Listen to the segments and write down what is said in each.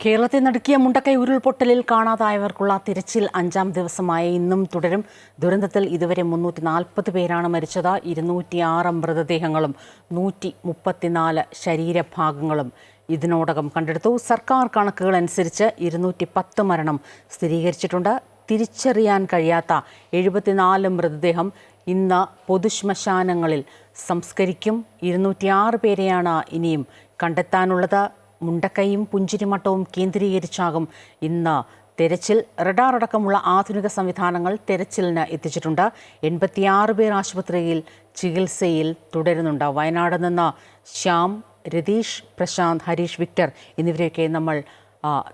കേരളത്തെ നടുക്കിയ മുണ്ടക്കൈ ഉരുൾപൊട്ടലിൽ കാണാതായവർക്കുള്ള തിരച്ചിൽ അഞ്ചാം ദിവസമായ ഇന്നും തുടരും. ദുരന്തത്തിൽ ഇതുവരെ മുന്നൂറ്റി നാൽപ്പത് പേരാണ് മരിച്ചത്. ഇരുന്നൂറ്റിയാറ് മൃതദേഹങ്ങളും നൂറ്റി മുപ്പത്തിനാല് ശരീരഭാഗങ്ങളും ഇതിനോടകം കണ്ടെടുത്തു. സർക്കാർ കണക്കുകൾ അനുസരിച്ച് ഇരുന്നൂറ്റി പത്ത് മരണം സ്ഥിരീകരിച്ചിട്ടുണ്ട്. തിരിച്ചറിയാൻ കഴിയാത്ത എഴുപത്തിനാല് മൃതദേഹം ഇന്ന് പൊതുശ്മശാനങ്ങളിൽ സംസ്കരിക്കും. ഇരുന്നൂറ്റിയാറ് പേരെയാണ് ഇനിയും കണ്ടെത്താനുള്ളത്. മുണ്ടക്കൈയും പുഞ്ചിരിമട്ടവും കേന്ദ്രീകരിച്ചാകും. ഇന്ന് തെരച്ചിൽ. റഡാർ അടക്കമുള്ള ആധുനിക സംവിധാനങ്ങൾ തെരച്ചിലിന് എത്തിച്ചിട്ടുണ്ട്. എൺപത്തിയാറ് പേർ ആശുപത്രിയിൽ ചികിത്സയിൽ തുടരുന്നുണ്ട്. വയനാട് നിന്ന് ശ്യാം രതീഷ് പ്രശാന്ത് ഹരീഷ് വിക്ടർ എന്നിവരെയൊക്കെ നമ്മൾ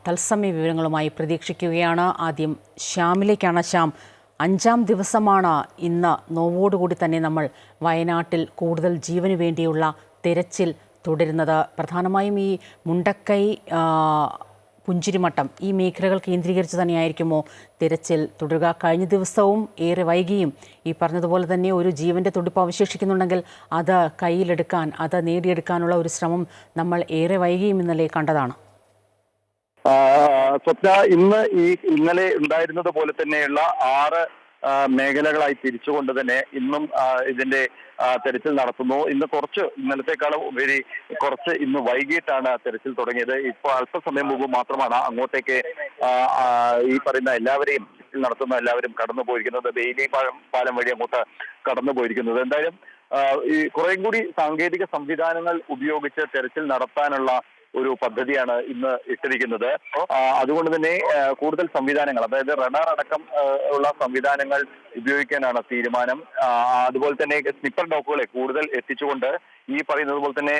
തത്സമയ വിവരങ്ങളുമായി പ്രതീക്ഷിക്കുകയാണ്. ആദ്യം ശ്യാമിലേക്കാണ് ശ്യാം. അഞ്ചാം ദിവസമാണ് ഇന്ന് നോവോടുകൂടി തന്നെ നമ്മൾ വയനാട്ടിൽ കൂടുതൽ ജീവന് വേണ്ടിയുള്ള തെരച്ചിൽ തുടരുന്നത്. പ്രധാനമായും ഈ മുണ്ടക്കൈ പുഞ്ചിരിമട്ടം ഈ മേഖലകൾ കേന്ദ്രീകരിച്ച് തന്നെയായിരിക്കുമോ തിരച്ചിൽ തുടരുക? കഴിഞ്ഞ ദിവസവും ഏറെ വൈകിയും ഈ പറഞ്ഞതുപോലെ തന്നെ ഒരു ജീവന്റെ തുടിപ്പ് അവശേഷിക്കുന്നുണ്ടെങ്കിൽ അത് കയ്യിലെടുക്കാൻ അത് നേടിയെടുക്കാനുള്ള ഒരു ശ്രമം നമ്മൾ ഏറെ വൈകിയും ഇന്നലെ കണ്ടതാണ്. സ്വപ്ന ഇന്ന് ഈ ഇന്നലെ ഉണ്ടായിരുന്നത് പോലെ തന്നെയുള്ള ആറ് മേഖലകളായി തിരിച്ചുകൊണ്ട് തന്നെ ഇന്നും ഇതിന്റെ തെരച്ചിൽ നടത്തുന്നു. ഇന്ന് കുറച്ച് ഇന്നലത്തെക്കാളും ഉപരി കുറച്ച് ഇന്ന് വൈകിട്ടാണ് തെരച്ചിൽ തുടങ്ങിയത്. ഇപ്പോൾ അല്പസമയം മുമ്പ് മാത്രമാണ് അങ്ങോട്ടേക്ക് ഈ പറയുന്ന എല്ലാവരെയും നടത്തുന്ന എല്ലാവരും കടന്നു പോയിരിക്കുന്നത്. ബെയിലി പാലം പാലം വഴി അങ്ങോട്ട് കടന്നു പോയിരിക്കുന്നത്. എന്തായാലും ഈ കുറേ കൂടി സാങ്കേതിക സംവിധാനങ്ങൾ ഉപയോഗിച്ച് തെരച്ചിൽ നടത്താനുള്ള ഒരു പദ്ധതിയാണ് ഇന്ന് ഇട്ടിരിക്കുന്നത്. അതുകൊണ്ട് തന്നെ കൂടുതൽ സംവിധാനങ്ങൾ അതായത് റഡാർ അടക്കം ഉള്ള സംവിധാനങ്ങൾ ഉപയോഗിക്കാനാണ് തീരുമാനം. അതുപോലെ തന്നെ സ്നിപ്പർ ഡോക്കുകളെ കൂടുതൽ എത്തിച്ചുകൊണ്ട് ഈ പറയുന്നത് പോലെ തന്നെ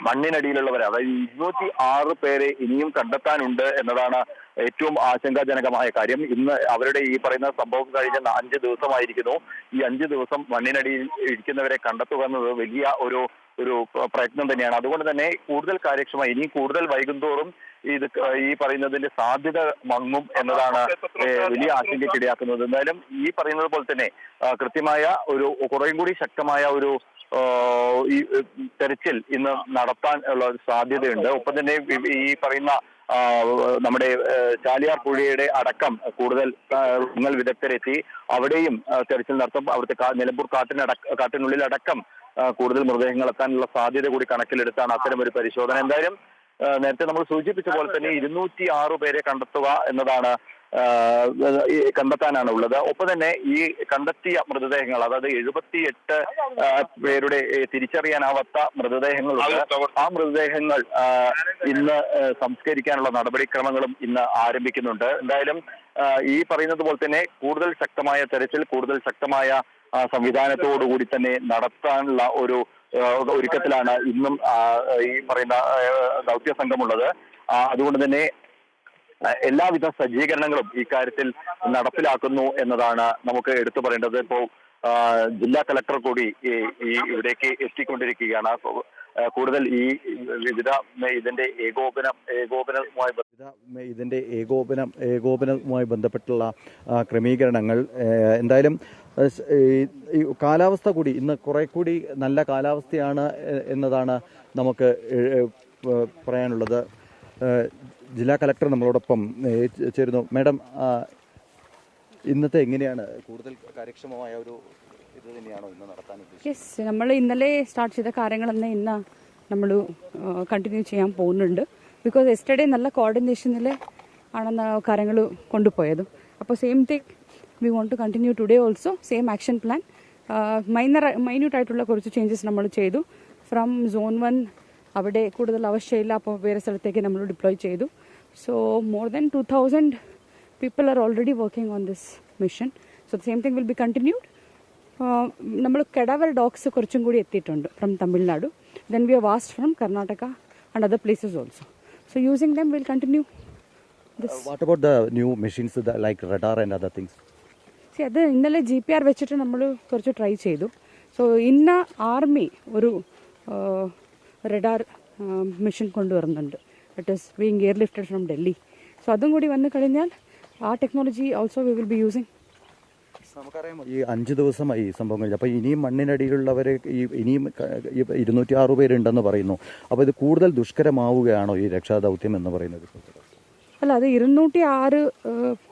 മണ്ണിനടിയിലുള്ളവരെ അതായത് ഇരുന്നൂറ്റി ആറ് പേരെ ഇനിയും കണ്ടെത്താനുണ്ട് എന്നതാണ് ഏറ്റവും ആശങ്കാജനകമായ കാര്യം. ഇന്ന് അവരുടെ ഈ പറയുന്ന സംഭവം കഴിഞ്ഞ അഞ്ച് ദിവസമായിരിക്കുന്നു. ഈ അഞ്ച് ദിവസം മണ്ണിനടിയിൽ ഇരിക്കുന്നവരെ കണ്ടെത്തുക എന്നത് വലിയ ഒരു ഒരു പ്ര- പ്രയത്നം തന്നെയാണ്. അതുകൊണ്ട് തന്നെ കൂടുതൽ കാര്യക്ഷമമായി ഇനി കൂടുതൽ വൈകുന്തോറും ഇത് ഈ പറയുന്നതിന്റെ സാധ്യത മങ്ങും എന്നതാണ് വലിയ ആശങ്കയ്ക്കിടയാക്കുന്നത് എന്തായാലും ഈ പറയുന്നത് പോലെ തന്നെ കൃത്യമായ ഒരു കുറേയും കൂടി ശക്തമായ ഒരു ഈ തെരച്ചിൽ ഇന്ന് നടത്താൻ ഉള്ള ഒരു സാധ്യതയുണ്ട്. ഒപ്പം തന്നെ ഈ പറയുന്ന നമ്മുടെ ചാലിയാർ പുഴയുടെ അടക്കം കൂടുതൽ വിദഗ്ധരെത്തി അവിടെയും തെരച്ചിൽ നടത്തും. അവിടുത്തെ നിലമ്പൂർ കാട്ടിനടക്ക കാട്ടിനുള്ളിൽ അടക്കം കൂടുതൽ മൃതദേഹങ്ങൾ എത്താനുള്ള സാധ്യത കൂടി കണക്കിലെടുത്താണ് അത്തരം ഒരു പരിശോധന. എന്തായാലും നേരത്തെ നമ്മൾ സൂചിപ്പിച്ച പോലെ തന്നെ ഇരുന്നൂറ്റി ആറ് പേരെ കണ്ടെത്തുക എന്നതാണ് കണ്ടെത്താനാണ് ഉള്ളത്. ഒപ്പം തന്നെ ഈ കണ്ടെത്തിയ മൃതദേഹങ്ങൾ അതായത് എഴുപത്തി എട്ട് പേരുടെ തിരിച്ചറിയാനാവാത്ത മൃതദേഹങ്ങൾ ആ മൃതദേഹങ്ങൾ ഇന്ന് സംസ്കരിക്കാനുള്ള നടപടിക്രമങ്ങളും ഇന്ന് ആരംഭിക്കുന്നുണ്ട്. എന്തായാലും ഈ പറയുന്നത് പോലെ തന്നെ കൂടുതൽ ശക്തമായ തെരച്ചിൽ കൂടുതൽ ശക്തമായ സംവിധാനത്തോടുകൂടി തന്നെ നടത്താനുള്ള ഒരു ഒരുക്കത്തിലാണ് ഇന്നും ഈ പറയുന്ന ദൗത്യ സംഘമുള്ളത്. അതുകൊണ്ട് തന്നെ എല്ലാവിധ സജ്ജീകരണങ്ങളും ഈ കാര്യത്തിൽ നടപ്പിലാക്കുന്നു എന്നതാണ് നമുക്ക് എടുത്തു പറയേണ്ടത്. ഇപ്പോൾ ജില്ലാ കലക്ടർ കൂടി ഈ ഇവിടേക്ക് എത്തിക്കൊണ്ടിരിക്കുകയാണ്. കൂടുതൽ ഈ വിവിധ ഇതിന്റെ ഏകോപനം ഏകോപനവുമായി ഇതിന്റെ ഏകോപനം ഏകോപനവുമായി ബന്ധപ്പെട്ടുള്ള ക്രമീകരണങ്ങൾ എന്തായാലും ഈ- കാലാവസ്ഥ കൂടി ഇന്ന് കുറെ കൂടി നല്ല കാലാവസ്ഥയാണ് എന്നതാണ് നമുക്ക് പറയാനുള്ളത്. ജില്ലാ കലക്ടർ നമ്മളോടൊപ്പം ചേരുന്നു. മാഡം ഇന്നത്തെ എങ്ങനെയാണ്? കൂടുതൽ കാര്യക്ഷമമായ ഒരു ഇത് തന്നെയാണോ ഇന്ന് നടത്താൻ യെസ് നമ്മൾ ഇന്നലെ സ്റ്റാർട്ട് ചെയ്ത കാര്യങ്ങൾ തന്നെ ഇന്ന് നമ്മൾ കണ്ടിന്യൂ ചെയ്യാൻ പോകുന്നുണ്ട്. ബിക്കോസ് എസ്റ്റർഡേ നല്ല കോർഡിനേഷനിൽ ആണ് കാര്യങ്ങൾ കൊണ്ടുപോയത്. അപ്പോൾ same thing we want to continue today also same action plan minor minute ആയിട്ടുള്ള കുറച്ച് ചേഞ്ചസ് നമ്മൾ ചെയ്തു. ഫ്രം സോൺ വൺ അവിടെ കൂടുതൽ ആവശ്യമില്ല അപ്പോൾ വേറെ സ്ഥലത്തേക്ക് നമ്മൾ ഡിപ്ലോയ് ചെയ്തു. So more than two thousand people are already working on this mission so same thing will be continued നമ്മൾ കെഡാവർ ഡോഗ്സ് കുറച്ചും കൂടി എത്തിയിട്ടുണ്ട് from Tamil Nadu then we have vast from Karnataka and other places also so using them will continue this what about the new machines like radar and other things see അത് ഇന്നലെ G P R വെച്ചിട്ട് നമ്മൾ കുറച്ച് try ചെയ്തു. So ഇന്ന army ഒരു radar mission കൊണ്ടുവരുന്നുണ്ട്. It is being air lifted from Delhi so അതും കൂടി വന്നു കഴിഞ്ഞാൽ ആ technology also we will be using നമുക്കറിയാം ഈ അഞ്ച് ദിവസമായി ഈ സംഭവം കഴിഞ്ഞു. അപ്പോൾ ഇനിയും മണ്ണിനടിയിലുള്ളവരെ ഈ ഇനിയും ഇരുന്നൂറ്റി ആറ് പേരുണ്ടെന്ന് പറയുന്നു. അപ്പോൾ ഇത് കൂടുതൽ ദുഷ്കരമാവുകയാണോ ഈ രക്ഷാദൗത്യം എന്ന് പറയുന്നത്? അല്ല അത് ഇരുന്നൂറ്റി ആറ്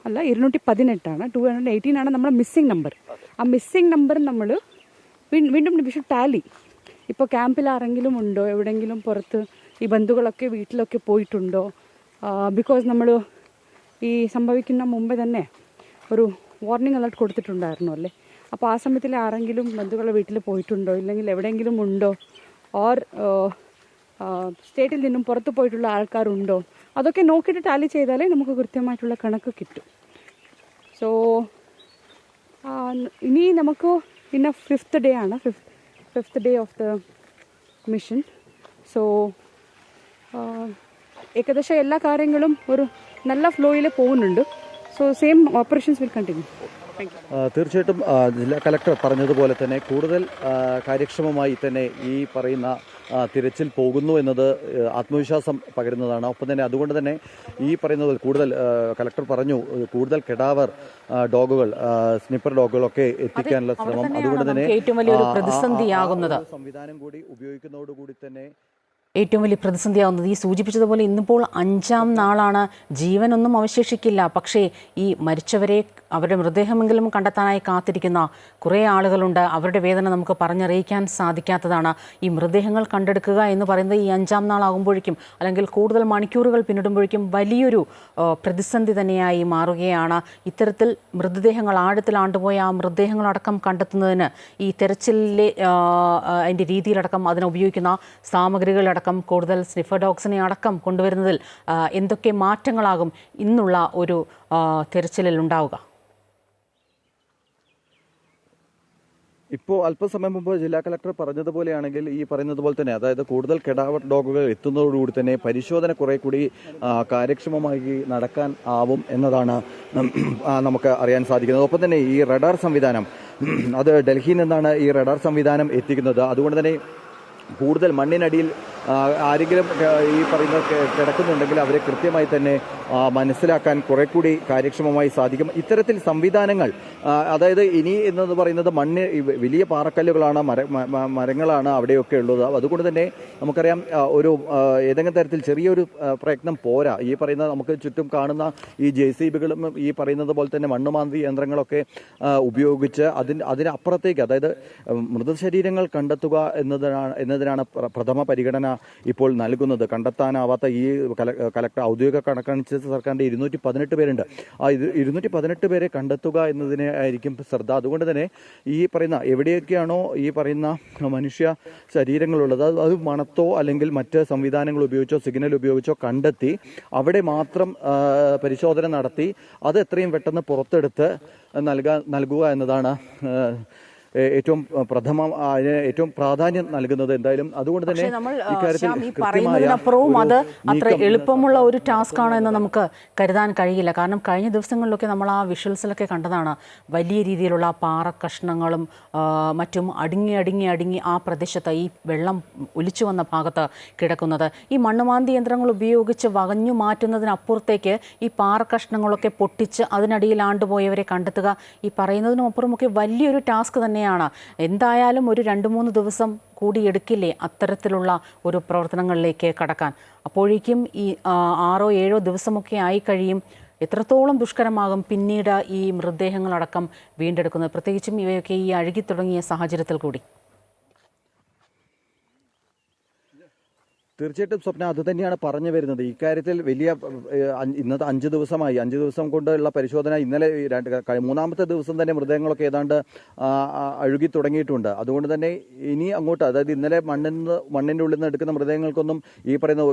അല്ല ഇരുന്നൂറ്റി പതിനെട്ടാണ് ടു ഹൺഡ്രഡ് എയ്റ്റീൻ ആണ് നമ്മുടെ മിസ്സിംഗ് നമ്പർ ആ മിസ്സിംഗ് നമ്പർ നമ്മൾ വീണ്ടും വിഷു ടാലി ഇപ്പോൾ ക്യാമ്പിൽ ആരെങ്കിലും ഉണ്ടോ? എവിടെയെങ്കിലും പുറത്ത് ഈ ബന്ധുക്കളൊക്കെ വീട്ടിലൊക്കെ പോയിട്ടുണ്ടോ? ബിക്കോസ് നമ്മൾ ഈ സംഭവിക്കുന്ന മുമ്പ് തന്നെ ഒരു വാർണിംഗ് അലർട്ട് കൊടുത്തിട്ടുണ്ടായിരുന്നു അല്ലേ? അപ്പോൾ ആ സമയത്തിൽ ആരെങ്കിലും ബന്ധുക്കളുടെ വീട്ടിൽ പോയിട്ടുണ്ടോ? ഇല്ലെങ്കിൽ എവിടെയെങ്കിലും ഉണ്ടോ? ഓർ സ്റ്റേറ്റിൽ നിന്നും പുറത്ത് പോയിട്ടുള്ള ആൾക്കാരുണ്ടോ? അതൊക്കെ നോക്കിയിട്ട് ടാലി ചെയ്താലേ നമുക്ക് കൃത്യമായിട്ടുള്ള കണക്ക് കിട്ടും. സോ ഇനി നമുക്ക് ഇന്ന ഫിഫ്ത്ത് ഡേ ആണ്. Fifth fifth day of the mission so ഏകദേശം എല്ലാ കാര്യങ്ങളും ഒരു നല്ല ഫ്ലോയിൽ പോകുന്നുണ്ട്. So same operations will continue തീർച്ചയായിട്ടും ജില്ലാ കലക്ടർ പറഞ്ഞതുപോലെ തന്നെ കൂടുതൽ കാര്യക്ഷമമായി തന്നെ ഈ പറയുന്ന തിരച്ചിൽ പോകുന്നു എന്നത് ആത്മവിശ്വാസം പകരുന്നതാണ്. ഒപ്പം തന്നെ അതുകൊണ്ട് തന്നെ ഈ പറയുന്നത് കൂടുതൽ കലക്ടർ പറഞ്ഞു കൂടുതൽ കെടാവർ ഡോഗുകൾ സ്നിപ്പർ ഡോഗുകളൊക്കെ എത്തിക്കാനുള്ള ശ്രമം. അതുകൊണ്ട് തന്നെ. സംവിധാനം കൂടി ഉപയോഗിക്കുന്നതോടുകൂടി തന്നെ ഏറ്റവും വലിയ പ്രതിസന്ധിയാവുന്നത്. ഈ സൂചിപ്പിച്ചതുപോലെ ഇന്നിപ്പോൾ അഞ്ചാം നാളാണ്. ജീവനൊന്നും അവശേഷിക്കില്ല. പക്ഷേ ഈ മരിച്ചവരെ അവരുടെ മൃതദേഹമെങ്കിലും കണ്ടെത്താനായി കാത്തിരിക്കുന്ന കുറേ ആളുകളുണ്ട്. അവരുടെ വേദന നമുക്ക് പറഞ്ഞറിയിക്കാൻ സാധിക്കാത്തതാണ്. ഈ മൃതദേഹങ്ങൾ കണ്ടെടുക്കുക എന്ന് പറയുന്നത് ഈ അഞ്ചാം നാളാകുമ്പോഴേക്കും അല്ലെങ്കിൽ കൂടുതൽ മണിക്കൂറുകൾ പിന്നിടുമ്പോഴേക്കും വലിയൊരു പ്രതിസന്ധി തന്നെയായി മാറുകയാണ്. ഇത്തരത്തിൽ മൃതദേഹങ്ങൾ ആഴത്തിൽ ആണ്ടുപോയ ആ മൃതദേഹങ്ങളടക്കം കണ്ടെത്തുന്നതിന് ഈ ആ, അതിന്റെ രീതിയിലടക്കം അതിന് ഉപയോഗിക്കുന്ന സാമഗ്രികളടക്കം കൂടുതൽ സ്നിഫർ ഡോഗ്സിനെ അടക്കം കൊണ്ടുവരുന്നതിൽ എന്തൊക്കെ മാറ്റങ്ങളാകും ഇന്നുള്ള ഒരു തിരച്ചിലിൽ ഉണ്ടാവുക? ഇപ്പോൾ അല്പസമയം മുമ്പ് ജില്ലാ കളക്ടർ പറഞ്ഞതുപോലെയാണെങ്കിൽ ഈ പറയുന്നത് പോലെ തന്നെ അതായത് കൂടുതൽ കെടാവർ ഡോഗുകൾ എത്തുന്നതോടുകൂടി തന്നെ പരിശോധന കുറെ കൂടി കാര്യക്ഷമമായി നടക്കാൻ ആവും എന്നതാണ് നമുക്ക് അറിയാൻ സാധിക്കുന്നത്. ഒപ്പം തന്നെ ഈ റഡാർ സംവിധാനം അത് ഡൽഹിയിൽ നിന്നാണ് ഈ റഡാർ സംവിധാനം എത്തിക്കുന്നത്. അതുകൊണ്ട് തന്നെ കൂടുതൽ മണ്ണിനടിയിൽ ആരെങ്കിലും ഈ പറയുന്ന കിടക്കുന്നുണ്ടെങ്കിൽ അവരെ കൃത്യമായി തന്നെ മനസ്സിലാക്കാൻ കുറെ കൂടി കാര്യക്ഷമമായി സാധിക്കും. ഇത്തരത്തിൽ സംവിധാനങ്ങൾ അതായത് ഇനി എന്നത് പറയുന്നത് മണ്ണ് വലിയ പാറക്കല്ലുകളാണ് മര മരങ്ങളാണ് അവിടെയൊക്കെ ഉള്ളത്. അതുകൊണ്ട് തന്നെ നമുക്കറിയാം ഒരു ഏതെങ്കിലും തരത്തിൽ ചെറിയൊരു പ്രയത്നം പോരാ. ഈ പറയുന്ന നമുക്ക് ചുറ്റും കാണുന്ന ഈ ജെ സി ബികളും ഈ പറയുന്നത് പോലെ തന്നെ മണ്ണുമാന്തി യന്ത്രങ്ങളൊക്കെ ഉപയോഗിച്ച് അതിന് അതിനപ്പുറത്തേക്ക് അതായത് മൃതശരീരങ്ങൾ കണ്ടെത്തുക എന്നതിനാണ് എന്നതിനാണ് പ്രഥമ പരിഗണന ഇപ്പോൾ നൽകുന്നത്. കണ്ടെത്താനാവാത്ത ഈ കല- കലക്ടർ ഔദ്യോഗിക കണക്കനുസരിച്ച് സർക്കാരിന്റെ ഇരുന്നൂറ്റി പതിനെട്ട് പേരുണ്ട്. ആ ഇത് ഇരുന്നൂറ്റി പതിനെട്ട് പേരെ കണ്ടെത്തുക എന്നതിനെ ആയിരിക്കും ശ്രദ്ധ. അതുകൊണ്ട് തന്നെ ഈ പറയുന്ന എവിടെയൊക്കെയാണോ ഈ പറയുന്ന മനുഷ്യ ശരീരങ്ങളുള്ളത് അത് മണത്തോ അല്ലെങ്കിൽ മറ്റ് സംവിധാനങ്ങൾ ഉപയോഗിച്ചോ സിഗ്നൽ ഉപയോഗിച്ചോ കണ്ടെത്തി അവിടെ മാത്രം പരിശോധന നടത്തി അത് എത്രയും പെട്ടെന്ന് പുറത്തെടുത്ത് നൽകാൻ നൽകുക എന്നതാണ് ഏറ്റവും പ്രഥമ അതിന് ഏറ്റവും പ്രാധാന്യം നൽകുന്നത് എന്തായാലും അതുകൊണ്ട് തന്നെ അപ്പുറവും ഇക്കാര്യത്തിൽ അത് അത്ര എളുപ്പമുള്ള ഒരു ടാസ്ക് ആണ് എന്ന് നമുക്ക് കരുതാൻ കഴിയില്ല. കാരണം കഴിഞ്ഞ ദിവസങ്ങളിലൊക്കെ നമ്മൾ ആ വിഷ്വൽസിലൊക്കെ കണ്ടതാണ്. വലിയ രീതിയിലുള്ള പാറ കഷ്ണങ്ങളും മറ്റും അടുങ്ങി അടുങ്ങി അടുങ്ങി ആ പ്രദേശത്ത് ഈ വെള്ളം ഒലിച്ചു വന്ന ഭാഗത്ത് കിടക്കുന്നത്. ഈ മണ്ണുമാന്തി യന്ത്രങ്ങൾ ഉപയോഗിച്ച് വകഞ്ഞു മാറ്റുന്നതിനപ്പുറത്തേക്ക് ഈ പാറ കഷ്ണങ്ങളൊക്കെ പൊട്ടിച്ച് അതിനടിയിൽ ആണ്ടുപോയവരെ കണ്ടെത്തുക ഈ പറയുന്നതിനുമപ്പുറമൊക്കെ വലിയൊരു ടാസ്ക് തന്നെയാണ്. എന്തായാലും ഒരു രണ്ട് മൂന്ന് ദിവസം കൂടിയെടുക്കില്ലേ അത്തരത്തിലുള്ള ഒരു പ്രവർത്തനങ്ങളിലേക്ക് കടക്കാൻ. അപ്പോഴേക്കും ഈ ആറോ ഏഴോ ദിവസമൊക്കെ ആയി കഴിയും. എത്രത്തോളം ദുഷ്കരമാകും പിന്നീട് ഈ മൃതദേഹങ്ങളടക്കം വീണ്ടെടുക്കുന്നത്. പ്രത്യേകിച്ചും ഇവയൊക്കെ ഈ അഴുകി തുടങ്ങിയ സാഹചര്യത്തിൽ കൂടി. തീർച്ചയായിട്ടും സ്വപ്ന അത് തന്നെയാണ് പറഞ്ഞു വരുന്നത്. ഇക്കാര്യത്തിൽ വലിയ ഇന്നത്തെ അഞ്ച് ദിവസമായി. അഞ്ച് ദിവസം കൊണ്ടുള്ള പരിശോധന ഇന്നലെ മൂന്നാമത്തെ ദിവസം തന്നെ മൃതദേഹങ്ങളൊക്കെ ഏതാണ്ട് അഴുകി തുടങ്ങിയിട്ടുണ്ട്. അതുകൊണ്ട് തന്നെ ഇനി അങ്ങോട്ട് അതായത് ഇന്നലെ മണ്ണിൽ നിന്ന് മണ്ണിന്റെ ഉള്ളിൽ നിന്ന് എടുക്കുന്ന മൃതദേഹങ്ങൾക്കൊന്നും ഈ പറയുന്ന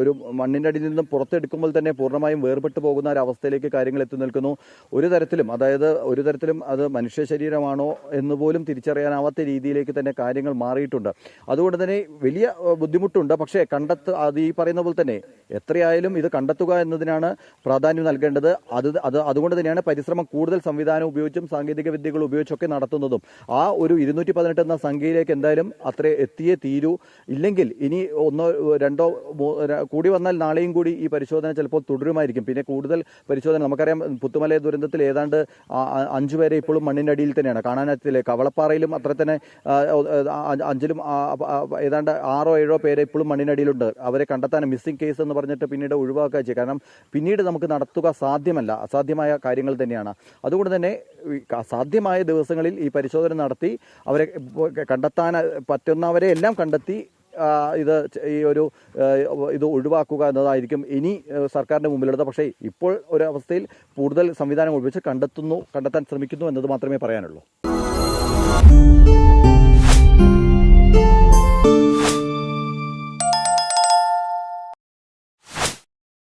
ഒരു മണ്ണിന്റെ അടിയിൽ നിന്നും പുറത്തെടുക്കുമ്പോൾ തന്നെ പൂർണമായും വേർപെട്ട് പോകുന്ന ഒരു അവസ്ഥയിലേക്ക് കാര്യങ്ങൾ എത്തി നിൽക്കുന്നു. ഒരു തരത്തിലും അതായത് ഒരു തരത്തിലും അത് മനുഷ്യ ശരീരമാണോ എന്ന് പോലും തിരിച്ചറിയാനാവാത്ത രീതിയിലേക്ക് തന്നെ കാര്യങ്ങൾ മാറിയിട്ടുണ്ട്. അതുകൊണ്ട് തന്നെ വലിയ ബുദ്ധിമുട്ടുണ്ട്. പക്ഷേ കണ്ടെത്ത അത് ഈ പറയുന്ന പോലെ തന്നെ എത്രയായാലും ഇത് കണ്ടെത്തുക എന്നതിനാണ് പ്രാധാന്യം നൽകേണ്ടത്. അത് അത് അതുകൊണ്ട് തന്നെയാണ് പരിശ്രമം കൂടുതൽ സംവിധാനം ഉപയോഗിച്ചും സാങ്കേതിക വിദ്യകൾ ഉപയോഗിച്ചൊക്കെ നടത്തുന്നതും. ആ ഒരു ഇരുന്നൂറ്റി പതിനെട്ട് എന്ന സംഖ്യയിലേക്ക് എന്തായാലും അത്ര എത്തിയേ തീരൂ. ഇല്ലെങ്കിൽ ഇനി ഒന്നോ രണ്ടോ കൂടി വന്നാൽ നാളെയും കൂടി ഈ പരിശോധന ചിലപ്പോൾ തുടരുമായിരിക്കും. പിന്നെ കൂടുതൽ പരിശോധന നമുക്കറിയാം പുത്തുമല ദുരന്തത്തിൽ ഏതാണ്ട് അഞ്ചു പേരെ ഇപ്പോഴും മണ്ണിനടിയിൽ തന്നെയാണ്. കാണാനെത്തില്ലേ കവളപ്പാറയിലും അത്ര തന്നെ അഞ്ചിലും ഏതാണ്ട് ആറോ ഏഴോ പേരെ ഇപ്പോഴും മണ്ണിനടിയിലുണ്ട് അവരെ കണ്ടെത്താൻ മിസ്സിംഗ് കേസ് എന്ന് പറഞ്ഞിട്ട് പിന്നീട് ഒഴിവാക്കുക ചെയ്യും. കാരണം പിന്നീട് നമുക്ക് നടത്തുക സാധ്യമല്ല. അസാധ്യമായ കാര്യങ്ങൾ തന്നെയാണ്. അതുകൊണ്ട് തന്നെ സാധ്യമായ ദിവസങ്ങളിൽ ഈ പരിശോധന നടത്തി അവരെ കണ്ടെത്താൻ പറ്റുന്നവരെ എല്ലാം കണ്ടെത്തി ഇത് ഈ ഒരു ഇത് ഒഴിവാക്കുക എന്നതായിരിക്കും ഇനി സർക്കാരിന്റെ മുമ്പിലുള്ളത്. പക്ഷേ ഇപ്പോൾ ഒരു അവസ്ഥയിൽ കൂടുതൽ സംവിധാനം ഉപയോഗിച്ച് കണ്ടെത്തുന്നു കണ്ടെത്താൻ ശ്രമിക്കുന്നു എന്നത് മാത്രമേ പറയാനുള്ളൂ.